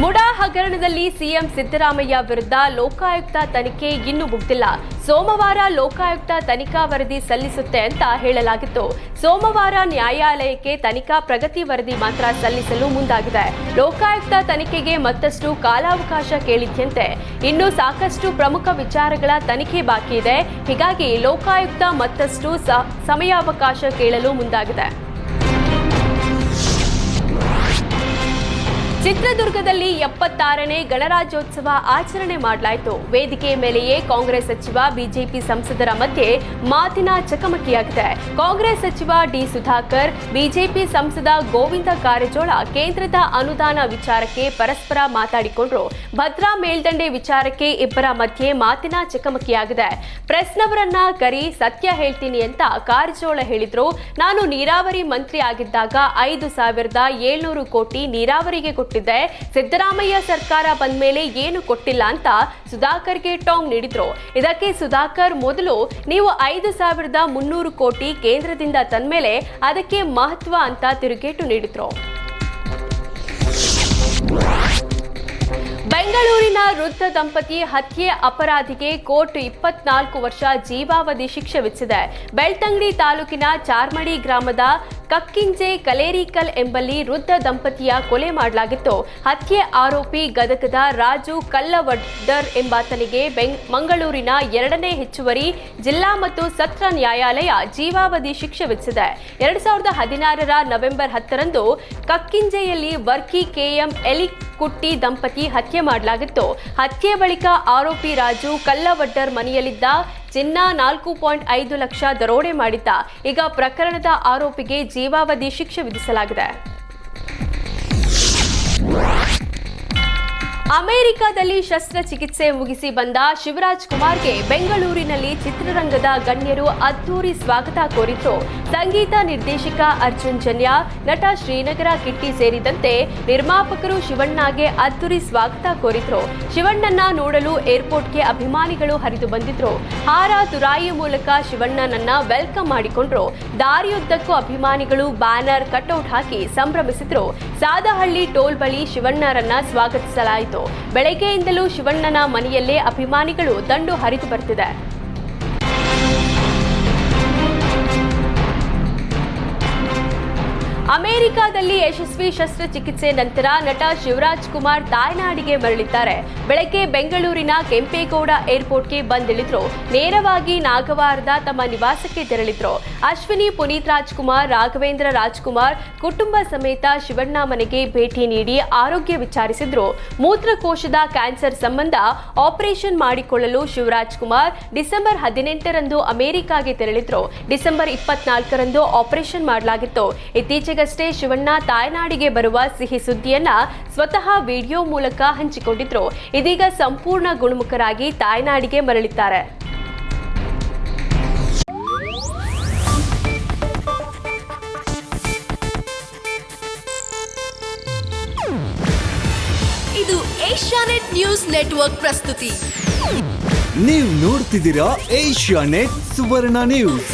ಮುಡಾ ಹಗರಣದಲ್ಲಿ ಸಿಎಂ ಸಿದ್ದರಾಮಯ್ಯ ವಿರುದ್ಧ ಲೋಕಾಯುಕ್ತ ತನಿಖೆ ಇನ್ನೂ ಮುಗ್ದಿಲ್ಲ. ಸೋಮವಾರ ಲೋಕಾಯುಕ್ತ ತನಿಖಾ ವರದಿ ಸಲ್ಲಿಸುತ್ತೆ ಅಂತ ಹೇಳಲಾಗಿತ್ತು. ಸೋಮವಾರ ನ್ಯಾಯಾಲಯಕ್ಕೆ ತನಿಖಾ ಪ್ರಗತಿ ವರದಿ ಮಾತ್ರ ಸಲ್ಲಿಸಲು ಮುಂದಾಗಿದೆ. ಲೋಕಾಯುಕ್ತ ತನಿಖೆಗೆ ಮತ್ತಷ್ಟು ಕಾಲಾವಕಾಶ ಕೇಳಿದ್ಯಂತೆ. ಇನ್ನೂ ಸಾಕಷ್ಟು ಪ್ರಮುಖ ವಿಚಾರಗಳ ತನಿಖೆ ಬಾಕಿ ಇದೆ. ಹೀಗಾಗಿ ಲೋಕಾಯುಕ್ತ ಮತ್ತಷ್ಟು ಸಮಯಾವಕಾಶ ಕೇಳಲು ಮುಂದಾಗಿದೆ. ಚಿತ್ರದುರ್ಗದಲ್ಲಿ ಎಪ್ಪತ್ತಾರನೇ ಗಣರಾಜ್ಯೋತ್ಸವ ಆಚರಣೆ ಮಾಡಲಾಯಿತು. ವೇದಿಕೆ ಮೇಲೆಯೇ ಕಾಂಗ್ರೆಸ್ ಸಚಿವ, ಬಿಜೆಪಿ ಸಂಸದರ ಮಧ್ಯೆ ಮಾತಿನ ಚಕಮಕಿಯಾಗಿದೆ. ಕಾಂಗ್ರೆಸ್ ಸಚಿವ ಡಿ ಸುಧಾಕರ್, ಬಿಜೆಪಿ ಸಂಸದ ಗೋವಿಂದ ಕಾರಜೋಳ ಕೇಂದ್ರದ ಅನುದಾನ ವಿಚಾರಕ್ಕೆ ಪರಸ್ಪರ ಮಾತಾಡಿಕೊಂಡ್ರು. ಭದ್ರಾ ಮೇಲ್ದಂಡೆ ವಿಚಾರಕ್ಕೆ ಇಬ್ಬರ ಮಧ್ಯೆ ಮಾತಿನ ಚಕಮಕಿಯಾಗಿದೆ. ಪ್ರೆಸ್ನವರನ್ನ ಕರಿ, ಸತ್ಯ ಹೇಳ್ತೀನಿ ಅಂತ ಕಾರಜೋಳ ಹೇಳಿದ್ರು. ನಾನು ನೀರಾವರಿ ಮಂತ್ರಿ ಆಗಿದ್ದಾಗ ಐದು ಸಾವಿರದ ಏಳ್ನೂರು ಕೋಟಿ ನೀರಾವರಿಗೆ ಕೊಟ್ಟಿದ್ದೆ ಸಿದ್ದರಾಮಯ್ಯ ಸರ್ಕಾರ ಬಂದ ಮೇಲೆ ಏನು ಕೊಟ್ಟಿಲ್ಲ ಅಂತ ಸುಧಾಕರ್ಗೆ ಟಾಂಗ್ ನೀಡಿದ್ರು. ಇದಕ್ಕೆ ಸುಧಾಕರ್ ಮೊದಲು ನೀವು ಐದು ಸಾವಿರದ ಮುನ್ನೂರು ಕೋಟಿ ಕೇಂದ್ರದಿಂದ ತಂದ್ಮೇಲೆ ಅದಕ್ಕೆ ಮಹತ್ವ ಅಂತ ತಿರುಗೇಟು ನೀಡಿದ್ರು. ಬೆಂಗಳೂರಿನ ವೃದ್ಧ ದಂಪತಿ ಹತ್ಯೆ ಅಪರಾಧಿಗೆ ಕೋರ್ಟ್ ಇಪ್ಪತ್ನಾಲ್ಕು ವರ್ಷ ಜೀವಾವಧಿ ಶಿಕ್ಷೆ ವಿಧಿಸಿದೆ. ಬೆಳ್ತಂಗಡಿ ತಾಲೂಕಿನ ಚಾರ್ಮಡಿ ಗ್ರಾಮದ ಕಕ್ಕಿಂಜೆ ಕಲೇರಿಕಲ್ ಎಂಬಲ್ಲಿ ವೃದ್ಧ ದಂಪತಿಯ ಕೊಲೆ ಮಾಡಲಾಗಿತ್ತು. ಹತ್ಯೆ ಆರೋಪಿ ಗದಗದ ರಾಜು ಕಲ್ಲವಡ್ಡರ್ ಎಂಬಾತನಿಗೆ ಮಂಗಳೂರಿನ ಎರಡನೇ ಹೆಚ್ಚುವರಿ ಜಿಲ್ಲಾ ಮತ್ತು ಸತ್ರ ನ್ಯಾಯಾಲಯ ಜೀವಾವಧಿ ಶಿಕ್ಷೆ ವಿಧಿಸಿದೆ. ಎರಡ್ ಸಾವಿರದ ಹದಿನಾರರ ನವೆಂಬರ್ ಹತ್ತರಂದು ಕಕ್ಕಿಂಜೆಯಲ್ಲಿ ವರ್ಕಿ ಕೆಎಂ ಎಲಿ ಕುಟ್ಟಿ ದಂಪತಿ ಹತ್ಯೆ ಮಾಡಲಾಗಿತ್ತು. ಹತ್ಯೆ ಬಳಿಕ ಆರೋಪಿ ರಾಜು ಕಲ್ಲವಡ್ಡರ್ ಮನೆಯಲ್ಲಿದ್ದ ಚಿನ್ನ ನಾಲ್ಕು ಪಾಯಿಂಟ್ ಐದು ಲಕ್ಷ ದರೋಡೆ ಮಾಡಿದ್ದ. ಈಗ ಪ್ರಕರಣದ ಆರೋಪಿಗೆ ಜೀವಾವಧಿ ಶಿಕ್ಷೆ ವಿಧಿಸಲಾಗಿದೆ. ಅಮೆರಿಕದಲ್ಲಿ ಶಸ್ತ್ರಚಿಕಿತ್ಸೆ ಮುಗಿಸಿ ಬಂದ ಶಿವರಾಜ್ ಕುಮಾರ್ಗೆ ಬೆಂಗಳೂರಿನಲ್ಲಿ ಚಿತ್ರರಂಗದ ಗಣ್ಯರು ಅದ್ದೂರಿ ಸ್ವಾಗತ ಕೋರಿದ್ರು. ಸಂಗೀತ ನಿರ್ದೇಶಕ ಅರ್ಜುನ್ ಜನ್ಯ, ನಟ ಶ್ರೀನಗರ ಕಿಟ್ಟಿ ಸೇರಿದಂತೆ ನಿರ್ಮಾಪಕರು ಶಿವಣ್ಣಗೆ ಅದ್ದೂರಿ ಸ್ವಾಗತ ಕೋರಿದ್ರು. ಶಿವಣ್ಣನ ನೋಡಲು ಏರ್ಪೋರ್ಟ್ಗೆ ಅಭಿಮಾನಿಗಳು ಹರಿದು ಬಂದಿದ್ರು. ಹಾರ ತುರಾಯಿ ಮೂಲಕ ಶಿವಣ್ಣನನ್ನ ವೆಲ್ಕಮ್ ಮಾಡಿಕೊಂಡ್ರು. ದಾರಿಯುದ್ದಕ್ಕೂ ಅಭಿಮಾನಿಗಳು ಬ್ಯಾನರ್ ಕಟ್ಔಟ್ ಹಾಕಿ ಸಂಭ್ರಮಿಸಿದ್ರು. ಸಾದಹಳ್ಳಿ ಟೋಲ್ ಬಳಿ ಶಿವಣ್ಣರನ್ನ ಸ್ವಾಗತಿಸಲಾಯಿತು. ಬೆಳಗ್ಗೆಯಿಂದಲೂ ಶಿವಣ್ಣನ ಮನೆಯಲ್ಲೇ ಅಭಿಮಾನಿಗಳು ದಂಡು ಹರಿದು ಬರ್ತಿದೆ. ಅಮೆರಿಕದಲ್ಲಿ ಯಶಸ್ವಿ ಶಸ್ತ್ರಚಿಕಿತ್ಸೆ ನಂತರ ನಟ ಶಿವರಾಜ್ ಕುಮಾರ್ ತಾಯ್ನಾಡಿಗೆ ಮರಳಿದ್ದಾರೆ. ಬೆಳಗ್ಗೆ ಬೆಂಗಳೂರಿನ ಕೆಂಪೇಗೌಡ ಏರ್ಪೋರ್ಟ್ಗೆ ಬಂದಿಳಿದ್ರು. ನೇರವಾಗಿ ನಾಗವಾರದ ತಮ್ಮ ನಿವಾಸಕ್ಕೆ ತೆರಳಿದ್ರು. ಅಶ್ವಿನಿ, ಪುನೀತ್ ರಾಜ್ಕುಮಾರ್, ರಾಘವೇಂದ್ರ ರಾಜ್ಕುಮಾರ್ ಕುಟುಂಬ ಸಮೇತ ಶಿವಣ್ಣ ಮನೆಗೆ ಭೇಟಿ ನೀಡಿ ಆರೋಗ್ಯ ವಿಚಾರಿಸಿದ್ರು. ಮೂತ್ರಕೋಶದ ಕ್ಯಾನ್ಸರ್ ಸಂಬಂಧ ಆಪರೇಷನ್ ಮಾಡಿಕೊಳ್ಳಲು ಶಿವರಾಜ್ ಕುಮಾರ್ ಡಿಸೆಂಬರ್ ಹದಿನೆಂಟರಂದು ಅಮೆರಿಕಾಗೆ ತೆರಳಿದ್ರು. ಡಿಸೆಂಬರ್ ಇಪ್ಪತ್ನಾಲ್ಕರಂದು ಆಪರೇಷನ್ ಮಾಡಲಾಗಿತ್ತು. ಇತ್ತೀಚೆಗಷ್ಟೇ ಶಿವಣ್ಣ ತಾಯ್ನಾಡಿಗೆ ಬರುವ ಸಿಹಿ ಸುದ್ದಿಯನ್ನ ಸ್ವತಃ ವಿಡಿಯೋ ಮೂಲಕ ಹಂಚಿಕೊಂಡಿದ್ರು. ಇದೀಗ ಸಂಪೂರ್ಣ ಗುಣಮುಖರಾಗಿ ತಾಯ್ನಾಡಿಗೆ ಮರಳಿದ್ದಾರೆ. ಇದು ಏಷ್ಯಾನೆಟ್ ನ್ಯೂಸ್ ನೆಟ್ವರ್ಕ್ ಪ್ರಸ್ತುತಿ. ನೀವು ನೋಡ್ತಿದ್ದೀರಾ ಏಷ್ಯಾನೆಟ್ ಸುವರ್ಣ ನ್ಯೂಸ್.